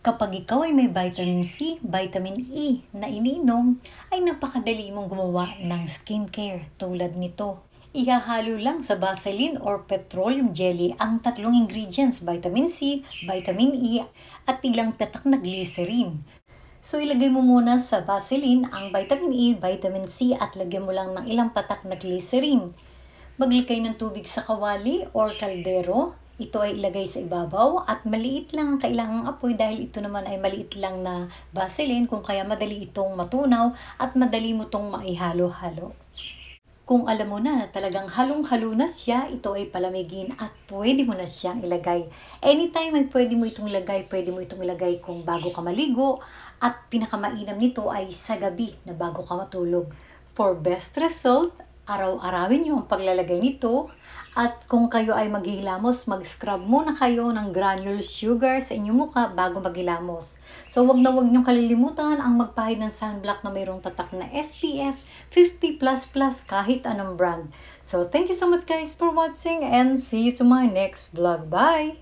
Kapag ikaw ay may vitamin C, vitamin E na ininom, ay napakadali mong gumawa ng skincare tulad nito. Ihahalo lang sa Vaseline or petroleum jelly ang tatlong ingredients, vitamin C, vitamin E, at ilang petak na glycerin. So ilagay mo muna sa Vaseline ang vitamin E, vitamin C at lagyan mo lang ng ilang patak na glycerin. Maglikay ng tubig sa kawali or kaldero. Ito ay ilagay sa ibabaw at maliit lang ang kailangang apoy dahil ito naman ay maliit lang na Vaseline kung kaya madali itong matunaw at madali mo itong maihalo-halo. Kung alam mo na na talagang halong-halo na siya, ito ay palamigin at pwede mo na siyang ilagay. Anytime ay pwede mo itong ilagay, pwede mo itong ilagay kung bago ka maligo at pinakamainam nito ay sa gabi na bago ka matulog. For best result, araw-arawin niyo ang paglalagay nito at kung kayo ay maghihilamos, mag-scrub muna kayo ng granule sugar sa inyong mukha bago maghilamos. So wag na wag niyong kalilimutan ang magpahid ng sunblock na mayroong tatak na SPF 50++ kahit anong brand. So thank you so much guys for watching and see you to my next vlog. Bye!